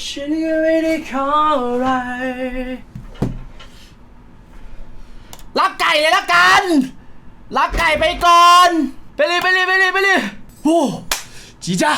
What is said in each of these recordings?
ฉันก็ไม่ได้ขออะไร รับไก่เลยละกัน รับไก่ไปก่อน ไปเลยไปเลยไปเลยไปเลยโอ้จีจ้า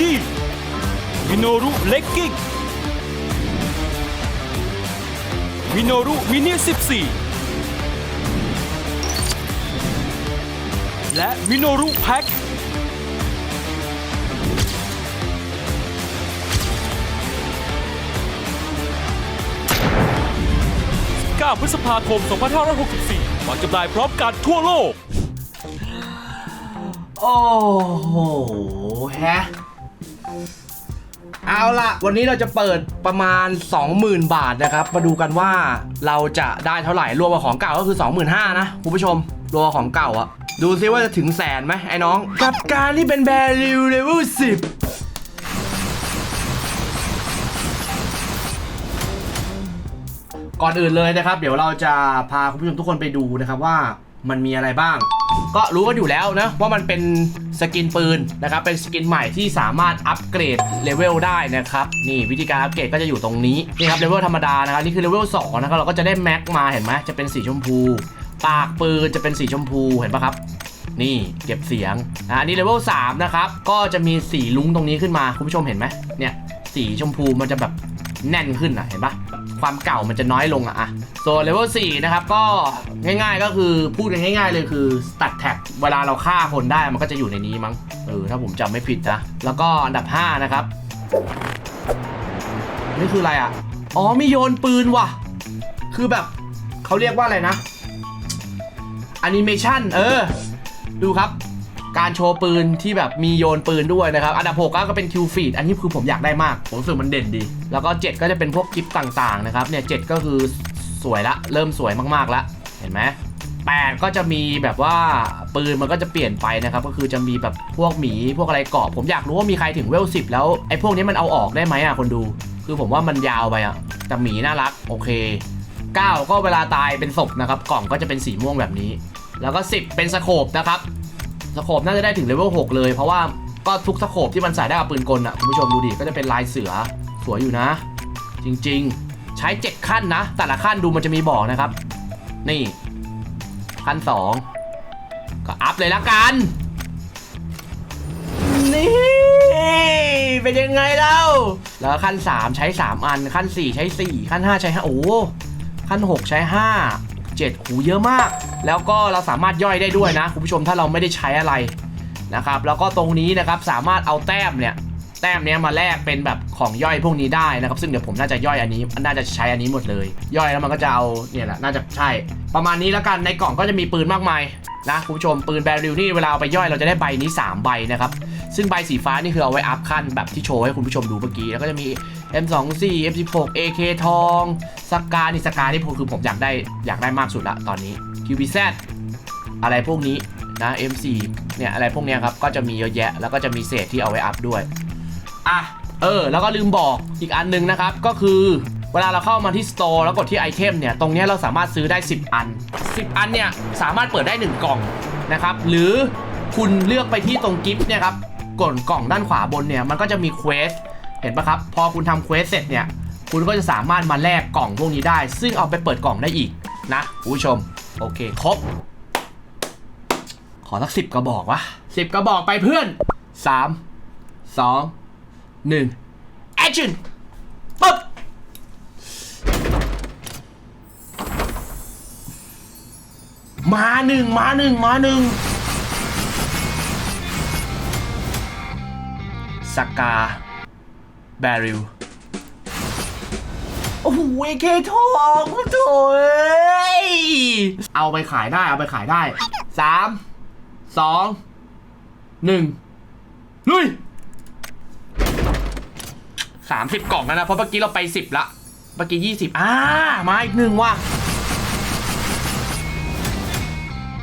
ดี้มิโนรุเล็กกิ้งมิโนรุมินิ14 และมิโนรุแพ็ค9พฤษภาคม 2564วางจำหน่ายพร้อมกันทั่วโลก โอ้โห ฮะ เอาล่ะวันนี้เราจะเปิดประมาณ 20,000 บาทนะครับ มาดูกันว่าเราจะได้เท่าไหร่รวมกับของเก่าก็คือ 25,000นะคุณผู้ชมรวมกับของเก่าอะดูซิว่าจะถึงแสนไหมไอ้น้อง กับการที่เป็นแบริวเลเวล10ก่อนอื่นเลยนะครับ เดี๋ยวเราจะพาคุณผู้ชมทุกคนไปดูนะครับว่า มันมีอะไรบ้าง ก็รู้กันอยู่แล้วนะว่ามันเป็นสกินปืนนะครับเป็นสกินใหม่ที่สามารถอัปเกรดเลเวลได้นะครับนี่วิธีการอัปเกรดก็จะอยู่ตรงนี้นี่ครับเลเวลธรรมดานะครับนี่คือเลเวล2นะครับเราก็จะได้แม็กมาเห็นไหมจะเป็นสีชมพู ปากปืนจะเป็นสีชมพูเห็นปะครับนี่เก็บเสียงอะอันนี้เลเวล3นะครับ ก็จะมีสีลุ้งตรงนี้ขึ้นมา คุณผู้ชมเห็นไหมเนี่ย สีชมพูมันจะแบบแน่นขึ้นอะ เห็นปะ ความเก่ามันจะน้อยลงอะอะส่วนเลเวล4นะครับก็ง่ายๆก็คือพูดกันง่าย ๆ เลยคือตัดแท็กเวลาเราฆ่าคนได้มันก็จะอยู่ในนี้มั้งเออถ้าผมจำไม่ผิดนะแล้วก็อันดับ 5 นะครับ นี่คืออะไรอะอ๋อมีโยนปืนว่ะ คือแบบเขาเรียกว่าอะไรนะแอนิเมชันเออ ดูครับ การโชว์ปืนที่แบบมีโยนปืนด้วยนะครับ อันดับ6ก็เป็นคิวฟีดอันนี้คือผมอยากได้มาก ผมรู้สึกมันเด่นดี แล้วก็ 7 ก็จะเป็นพวกกิฟต์ต่างๆนะครับ เนี่ย7ก็คือสวยละ เริ่มสวยมากๆละ เห็นไหม8ก็จะมีแบบว่าปืนมันก็จะเปลี่ยนไปนะครับ ก็คือจะมีแบบพวกหมีพวกอะไรเกาะ ผมอยากรู้ว่ามีใครถึงเวล10แล้วไอ้พวกนี้มันเอาออกได้ไหมอะคนดู คือผมว่ามันยาวไปอะแต่หมีน่ารักโอเค 9 ก็เวลาตายเป็นศพนะครับ กล่องก็จะเป็นสีม่วงแบบนี้ แล้วก็ 10 เป็นสโคปนะครับ สโคปน่าจะได้ถึงเลเวล6เลย เพราะว่าก็ทุกสโคปที่มันใส่ได้กับปืนกลอะคุณผู้ชมดูดิ ก็จะเป็นลายเสือสวยอยู่นะ จริงๆ ใช้ 7 ขั้นนะ แต่ละขั้นดูมันจะมีบอกนะครับ นี่ ขั้น 2 ก็อัพเลยละกัน นี่เป็นยังไงเล่า แล้วขั้น 3 ใช้ 3 อัน ขั้น 4 ใช้ 4 ขั้น 5 ใช้5โอ้ขั้น 6 ใช้ 5 7 หูเยอะมาก แล้วก็เราสามารถย่อยได้ด้วยนะคุณผู้ชมถ้าเราไม่ได้ใช้อะไรนะครับ แล้วก็ตรงนี้นะครับสามารถเอาแต้มเนี่ยแต้มเนี้ยมาแลกเป็นแบบของย่อยพวกนี้ได้นะครับ ซึ่งเดี๋ยวผมน่าจะย่อยอันนี้น่าจะใช้อันนี้หมดเลย ย่อยแล้วมันก็จะเอาเนี่ยแหละน่าจะใช่ ประมาณนี้แล้วกันในกล่องก็จะมีปืนมากมายนะคุณผู้ชมปืนแบริลนี่เวลาเอาไปย่อยเราจะได้ใบนี้ 3 ใบนะครับ ซึ่งใบสีฟ้านี่คือเอาไว้อัพขั้นแบบที่โชว์ให้คุณผู้ชมดูเมื่อกี้ แล้วก็จะมี M24 M16 AK ทองสกานี่สกานี่ผมคือผมอยากได้อยากได้มากสุดละตอนนี้ QBZ อะไรพวกนี้นะ M4 เนี่ยอะไรพวกเนี้ยครับก็จะมีเยอะแยะ แล้วก็จะมีเศษที่เอาไว้อัพด้วยอะเออ แล้วก็ลืมบอกอีกอันหนึงนะครับ ก็คือเวลาเราเข้ามาที่สโตร์แล้วกดที่ไอเทมเนี่ย ตรงเนี้ยเราสามารถซื้อได้ 10 อัน 10 อันเนี่ย สามารถเปิดได้ 1 กล่องนะครับ หรือคุณเลือกไปที่ตรงกิฟต์เนี่ยครับ กดกล่องด้านขวาบนเนี่ยมันก็จะมีเควสเห็นปะครับ พอคุณทำเควสเสร็จเนี่ย คุณก็จะสามารถมาแลกกล่องพวกนี้ได้ ซึ่งเอาไปเปิดกล่องได้อีกนะผู้ชม โอเค ครบ ขอสักสิบกระบอกวะสิบกระบอกไปเพื่อนสามสองหนึ่ง action ปุ๊บมาหนึ่งมาหนึ่งมาหนึ่ง สกาแบริลโอ้โหเอเคทองโถ่เอ้ยเอาไปขายได้ เอาไปขายได้สามสองหนึ่งลุยสามสิบกล่องแล้วนะ เพราะเมื่อกี้เราไปสิบละ เมื่อกี้ยี่สิบอ่า มาอีกหนึ่งว่ะ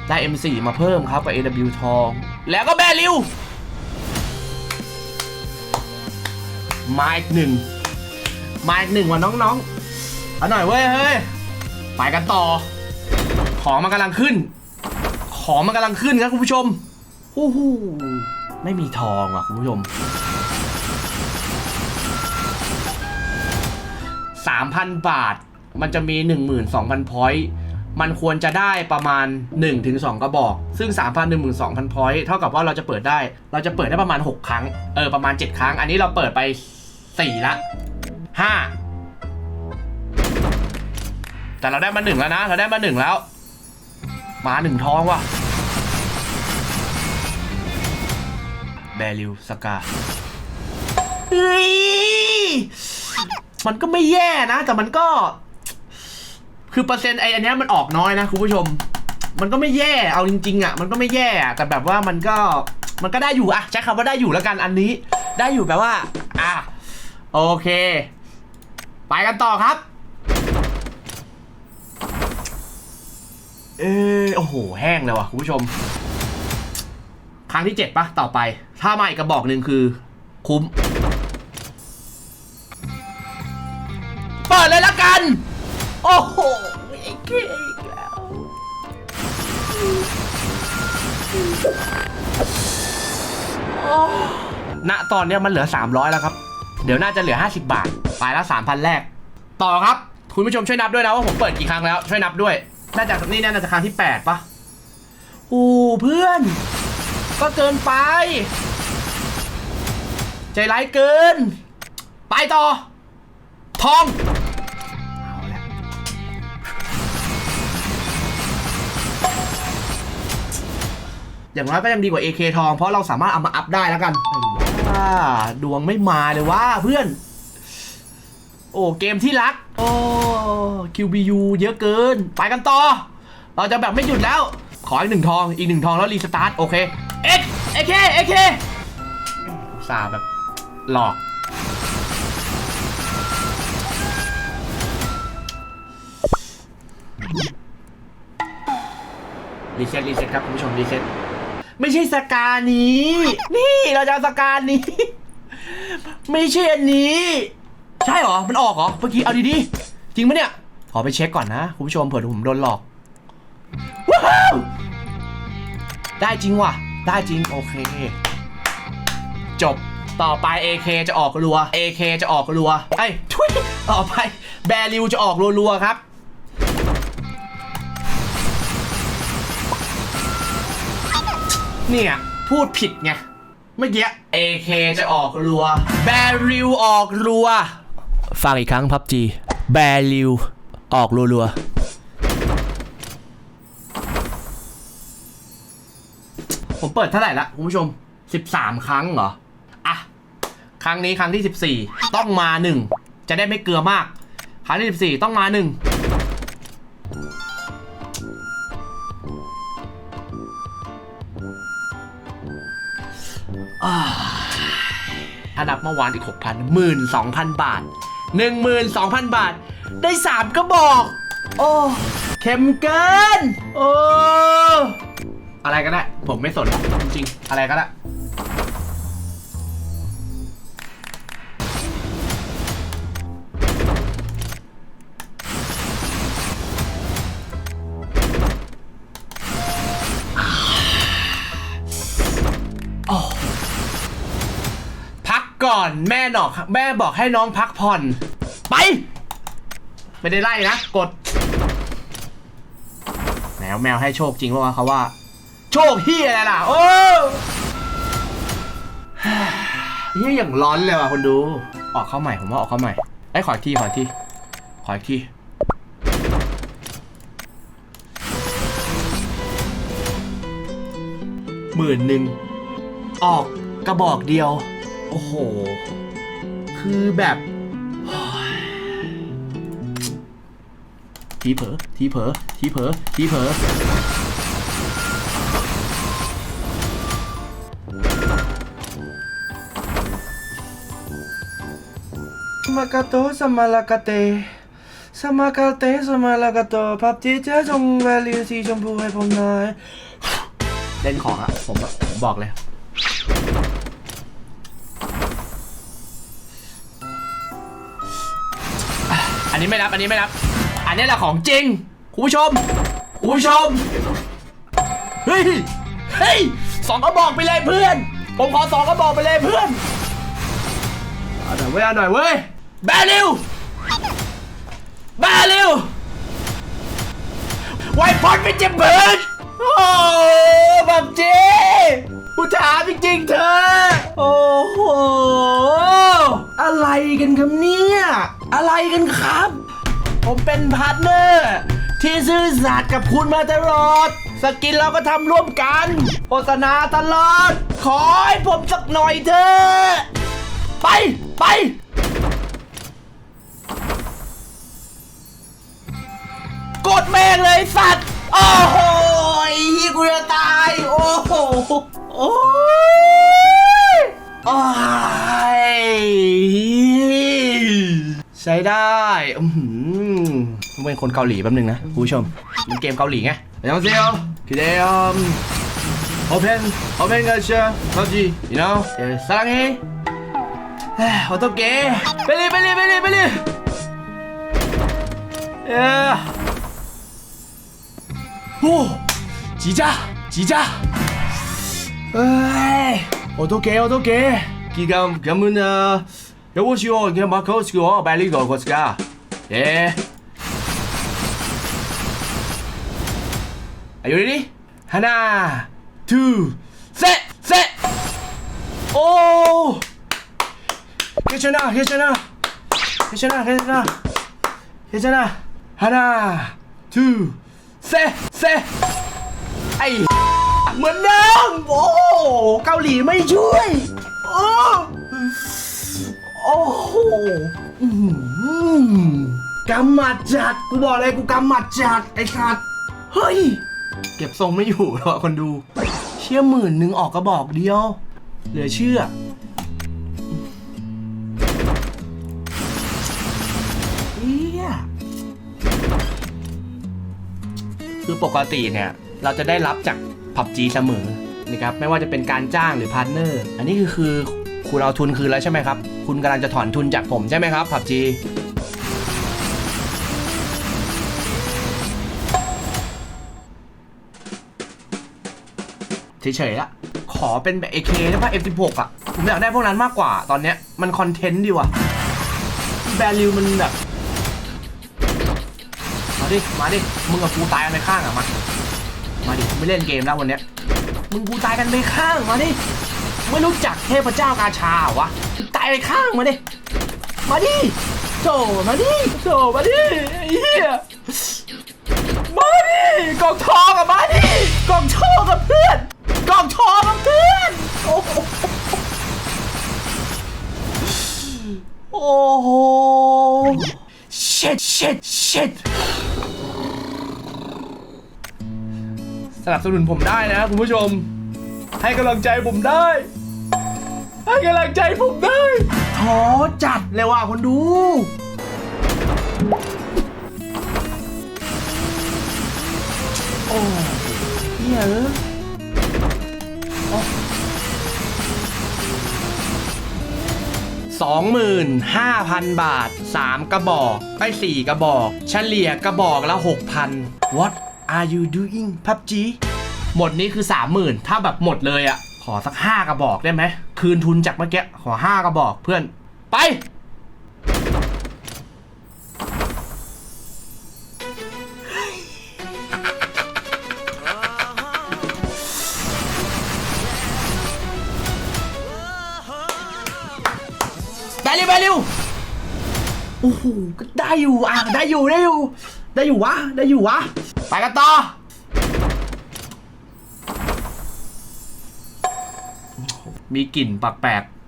แได้ M4 มาเพิ่มครับกับ AW ทอง แล้วก็แบริว มาอีกหนึ่งมาอีกหนึ่งว่ะน้องๆเอาหน่อยเว้ยเฮ้ยไปกันต่อ ของมันกำลังขึ้น ของมันกำลังขึ้นครับคุณผู้ชมฮู้ฮู้ไม่มีทองอะคุณผู้ชม3,000บาท มันจะมี 12,000พอยต์มันควรจะได้ประมาณ 1-2 กระบอก ซึ่ง 3,000 12,000พอยต์เท่ากับว่าเราจะเปิดได้ เราจะเปิดได้ประมาณ 6 ครั้ง เออ ประมาณ 7 ครั้ง อันนี้เราเปิดไป 4ละ5แต่เราได้มา1แล้วนะ เราได้มา1แล้ว มาหนึ่งทองว่ะแบริวสกาเฮ้ยมันก็ไม่แย่นะ แต่มันก็ คือเปอร์เซ็นต์ไออันนี้มันออกน้อยนะคุณผู้ชม มันก็ไม่แย่เอาจริง ๆ อะ มันก็ไม่แย่แต่แบบว่ามันก็มันก็ได้อยู่อะใช้คำว่าได้อยู่แล้วกันอันนี้ ได้อยู่แปลว่า อะ โอเค ไปกันต่อครับ เออโอ้โห แห้งเลยว่ะคุณผู้ชม ครั้งที่7ปะต่อไป ถ้ามาอีกกระบอกหนึ่งคือ คุ้ม เปิดเลยละกัน โอ้โหไอ้เก๋อีกแล้วโอ้ณตอนเนี้ยมันเหลือ 300 แล้วครับ เดี๋ยวน่าจะเหลือ 50 บาทไปละ3,000 แรก ต่อครับ คุณผู้ชมช่วยนับด้วยนะว่าผมเปิดกี่ครั้งแล้ว ช่วยนับด้วย น่าจะนี่น่าจะครั้งที่ 8ปะโอ้เพื่อน ก็เกินไป ใจร้ายเกิน ไปต่อ ทองเอาละอย่างน้อยก็ยังดีกว่า AK ทองเพราะเราสามารถเอามาอัพได้แล้วกันว้า ดวงไม่มาเลยว่าเพื่อน โอ้เกมที่รัก โอ้ QBU เยอะเกิน ไปกันต่อ เราจะแบบไม่หยุดแล้ว ขออีกหนึ่งทอง อีกหนึ่งทองแล้วรีสตาร์ท โอเค เอ็กเอเคเอเคสาแบบ หลอก รีเซ็ตรีเซ็ตครับ คุณผู้ชมรีเซ็ต ไม่ใช่สกานี้ นี่เราจะเอาสกานี้ ไม่ใช่อันนี้ ใช่เหรอ มันออกเหรอ เมื่อกี้ เอาดีๆ จริงปะเนี่ย ขอไปเช็คก่อนนะคุณผู้ชมเผื่อผมโดนหลอก ว้าว ได้จริงว่ะ ได้จริง โอเค จบ ต่อไป AK จะออกรัว AK จะออกรัวไอ้ยทุยต่อไป แบริวจะออกรัวๆครับ เนี่ยพูดผิดไงเมื่อกี้ AK จะออกรัว แบริวออกรัว ฟังอีกครั้งพับจีแบริวออกรัวๆผมเปิดเท่าไหร่ละคุณผู้ชม 13 ครั้งเหรอ อะ ครั้งนี้ครั้งที่ 14 ต้องมา 1 จะได้ไม่เกลือมาก ครั้งที่ 14 ต้องมา 1านับเมื่อวานอีก6,000หมื่นสองพันบาท12,000บาท ได้3ก็บอก โอ้เข็มเกิน โอ้ อะไรก็ได้ ผมไม่สนจริงๆอะไรก็ได้ ก่อนแม่หนอกแม่บอกให้น้องพักผ่อน ไป ไม่ได้ไล่นะ กด แมวแมวให้โชคจริงเพราะว่าเขาว่า โชคเฮียอะไรล่ะ โอ้เฮียอย่างร้อนเลยว่ะคนดู ออกเข้าใหม่ผมว่าออกเข้าใหม่ไอ้ขออีกทีขออีกทีขออีกทีหมื่นหนึ่งออกกระบอกเดียว โอ้โห คือแบบโอ้ยทีเผลอทีเผลอทีเผลอทีเผลอมากาโตสมาลากาเตสมากาเตสมาลากาโตพับจีเจ้าจงแวลิวสีชมพูให้ผมหน่อยเล่นของอะผมอะผมบอกเลย นนี้ไม่รับอันนี้ไม่รับ อันนี้แหละของจริงคุณผู้ชมคุณผู้ชมเฮ้ยเฮ้ยสองกระบอกไปเลยเพื่อน ผมขอสองกระบอกไปเลยเพื่อนเอาหน่อยเว้ยเอาหน่อยเว้ยแบริวแบริวไวพอดไม่เจ็บเบิร์ดโอ้แบบเจ๊ กูถามจริงๆเธอ โอ้โห อะไรกันครับเนี่ย อะไรกันครับ ผมเป็นพาร์ทเนอร์ ที่ซื่อสัตย์กับคุณมาตลอด สกินเราก็ทำร่วมกันโฆษณาตลอด ขอให้ผมสักหน่อยเถอะไป ไป กดแม่งเลยสัตว์ โอ้โห โอ้ยโอ้ยใช้ได้อือหือผมเป็นคนเกาหลีแป๊บนึงนะคุณผู้ชม มันเกมเกาหลีไง안녕하세요 그대음 오펜 오펜 가셔 터지 you know 예, 사랑해 에이, 어떡해 빨리 빨리 빨리 빨리 야 오! 지자! 지자! 에이, 어떡해, 어떡해. 기감, 어, 여보시오, 그냥 막 거시고, 빨리 거거스가. 예. Are you ready? 하나, 둘, 셋! 셋! 오! 괜찮아, 괜찮아. 괜찮아, 괜찮아. 괜찮아. 하나, 둘, 셋! 셋! ไอ เหมือนเดิมโอ้เกาหลีไม่ช่วย โอ้โอ้โหอื้อหือกำหมัดจัด กูบอกเลยกูกำหมัดจัด ไอ้สัตว์เฮ้ย เก็บทรงไม่อยู่หรอกคนดู เชี่ยหมื่นหนึ่งออกกระบอกเดียว เหลือเชื่อ เฮียคือปกติเนี่ย เราจะได้รับจาก ผับจีเสมอนะครับไม่ว่าจะเป็นการจ้างหรือพาร์ทเนอร์อันนี้คือคือคุณเอาทุนคืนแล้วใช่ไหมครับ คุณกำลังจะถอนทุนจากผมใช่ไหมครับผับจีเฉยๆอะขอเป็นแบบ AK ได้ป่ะ F16 อะ ผมอยากได้พวกนั้นมากกว่าตอนเนี้ย มันคอนเทนต์ดีว่ะแบริวมันแบบ มาดิ มาดิ มึงกับกูตายกันไปข้างอะมา มาดิไม่เล่นเกมแล้ววันเนี้ยมึงกูตายกันไปข้างมาดิไม่รู้จักเทพเจ้ากาชาวะตายไปข้างมาดิมาดิโถมาดิโถมาดิไอ้เหี้ยมาดิกองทองอะมาดิกองทองกับเพื่อนกองทองกับเพื่อนโอ้โหโอ้โห shit shit shit สนับสนุนผมได้นะคุณผู้ชม ให้กำลังใจผมได้ ให้กำลังใจผมได้ท้อจัดเลยว่ะคนดู โอ้เหี้ยเอะสองหมื่นห้าพันบาทสามกระบอกไอ้สี่กระบอก เฉลี่ยกระบอกละหกพัน What are you doing PUBG หมดนี้คือสามหมื่นถ้าแบบหมดเลยอะขอสักห้ากระบอกได้ไหม คืนทุนจากเมื่อกี้ ขอห้ากระบอกเพื่อน ไป ได้เร็วไปเร็วโอ้โหก็ได้อยู่อะได้อยู่ได้อยู่ ได้อยู่วะ ได้อยู่วะ ไปกันต่อมีกลิ่นแปลกๆ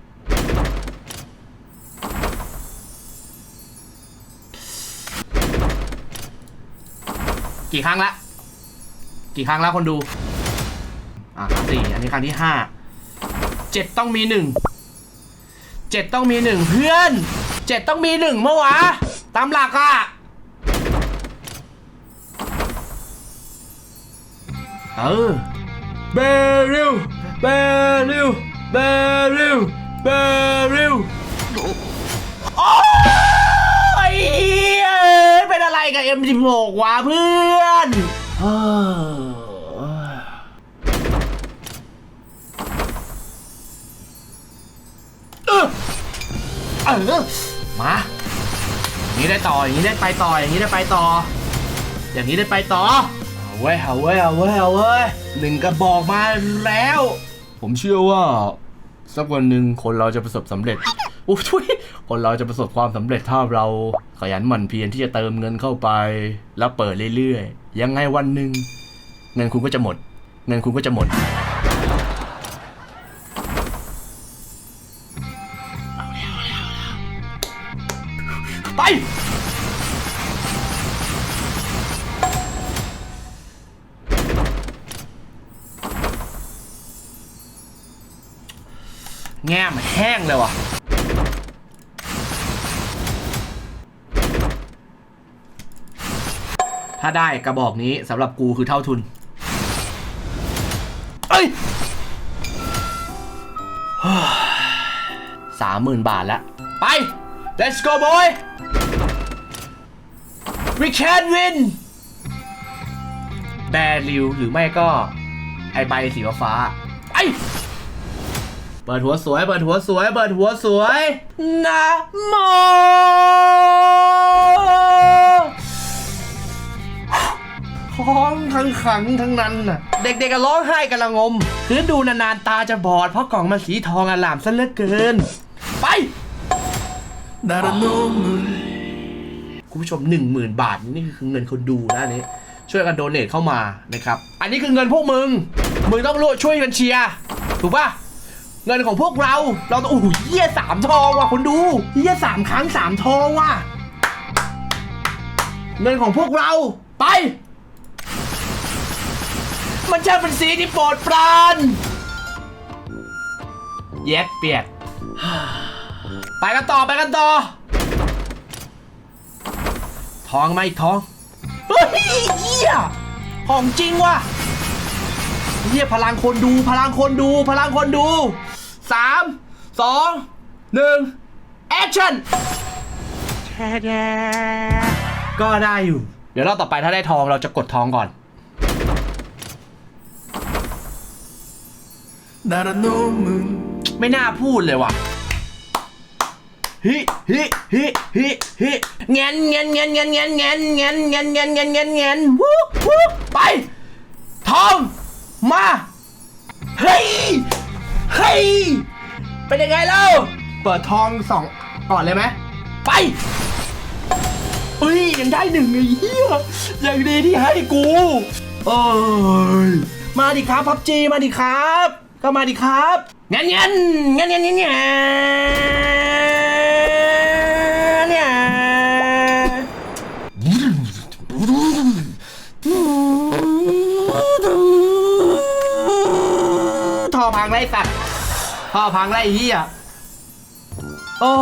กี่ครั้งละ กี่ครั้งแล้วคนดู อะสี่อันนี้ครั้งที่ห้าเจ็ดต้องมีหนึ่งเจ็ดต้องมีหนึ่งเพื่อนเจ็ดต้องมีหนึ่งเมื่อวะ ตามหลักอะ เออเบริลเบริลเบริลเบริลโอ้ยเหี้ยเป็นอะไรกับ M16 วะเพื่อนเออเออเออมาอย่างนี้ได้ต่อ อย่างนี้ได้ไปต่อ อย่างนี้ได้ไปต่อ อย่างนี้ได้ไปต่อ เว้ยเอาเว้ยเอาเว้ยเอาเว้ยหนึ่งกระบอกมาแล้ว ผมเชื่อว่า สักวันหนึ่งคนเราจะประสบสำเร็จอุ้ยคนเราจะประสบความสำเร็จถ้าเราขยันหมั่นเพียรที่จะเติมเงินเข้าไป แล้วเปิดเรื่อยๆ ยังไงวันหนึ่งเงินคุณก็จะหมด เงินคุณก็จะหมด ห้งเลยว่ะ ถ้าได้กระบอกนี้สำหรับกูคือเท่าทุน เอ้ยสามหมื่นบาทแล้วไป let's go boy we can win แบริวหรือไม่ก็ ไอใบสีฟ้าไอ เปิดหัวสวย เปิดหัวสวย เปิดหัวสวยนะโมท้องทั้งขังทั้งนั้นน่ะ เด็กๆก็ร้องไห้กันละงม คือดูนานๆตาจะบอด เพราะกล่องมันสีทองอลามซะเหลือเกิน ไปคุณผู้ชม 1 0,000 บาท นี่คือเงินคนดูนะอันนี้ ช่วยกันโดเนทเข้ามานะครับ อันนี้คือเงินพวกมึง มึงต้องร่วมช่วยกันเชียร์ ถูกป่ะ เงินของพวกเรา เราต้องโอ้โหเยี่ยสามทองว่ะคนดูเยี่ยสามครั้งสามทองว่ะ เงินของพวกเราไป มันจะเป็นสีที่โปรดปรานเย็ดเปียดไปกันต่อไปกันต่อ ทองไหมาอีกทอง เฮ้ยเยี่ยของจริงว่ะเฮียพลังคนดูพลังคนดูพลังคนดู สามสองหนึ่งแอคชั่นก็ได้อยู่ เดี๋ยวเราต่อไปถ้าได้ทองเราจะกดทองก่อนไม่น่าพูดเลยว่ะฮิฮิฮิฮิฮิเงี้ยเงี้ยเงี้ยเงี้ยเงี้ยเงี้ยเงี้ยเงี้ยเงี้ยเงี้ยเงี้ยเงี้ยวู้วู้ไปทองมาเฮ้ย เฮ้ย เป็นยังไงเล่า เปิดทองสองก่อนเลยไหมไปเฮ้ย ยังได้หนึ่งไอ้เหี้ยยังดีที่ให้กูโอ้ยมาดิครับพับจีมาดิครับ ก็มาดิครับเงี้ยเงี้ยเงี้ยเงี้ยเงี้ยเงี้ยเงี้ย ท่อพังไรเฮียโอ้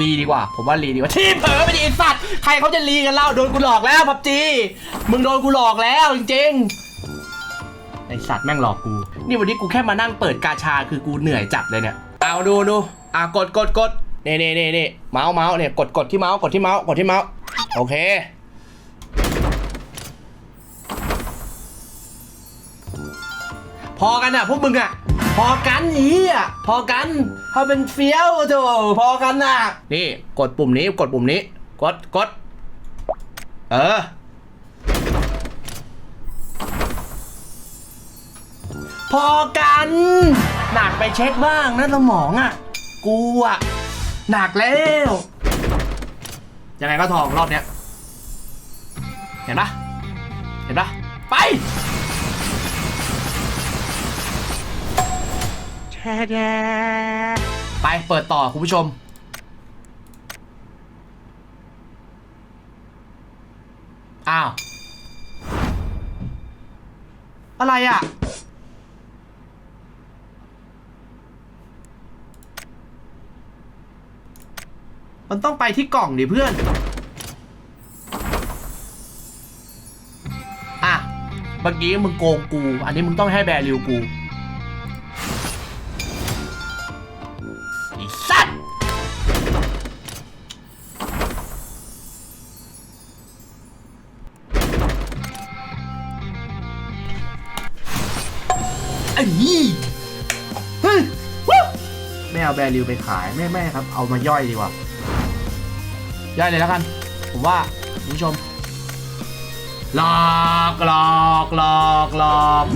รีดีกว่า ผมว่ารีดีกว่าที่เผลอไปดิไอ้สัตว์ใครเขาจะรีกันเล่าโดนกูหลอกแล้วพับจีมึงโดนกูหลอกแล้วจริงๆไอสัตว์แม่งหลอกกู นี่วันนี้กูแค่มานั่งเปิดกาชาคือกูเหนื่อยจัดเลยเนี่ยเอาดูดูอะกดกดกดเน่เน่เน่เน่เมาส์เมาส์เนี่ยกดกดที่เมาส์กดที่เมาส์กดที่เมาส์โอเคพอกันอะพวกมึงอะ อกันนี้อะพอกันพอเป็นเฟี้ยวโถพอกันอะนี่กดปุ่มนี้กดปุ่มนี้ กดกด เออ พอกัน หนักไปเช็คบ้างนะสมองอะ กูอะ หนักแล้วยังไงก็ทองรอบเนี้ย เห็นปะเห็นปะไป ไปเปิดต่อคุณผู้ชม อ้าว อะไรอะ มันต้องไปที่กล่องดิเพื่อน อะ เมื่อกี้มึงโกงกู อันนี้มึงต้องให้แบริวกู อ้สัตว์ไอ้นี่เฮ้ยวู้ไม่เอาแบริวไปขายไม่ไม่ครับ เอามาย่อยดีกว่า ย่อยเลยแล้วกัน ผมว่าคุณผู้ชมหลอกหลอกหลอกหลอก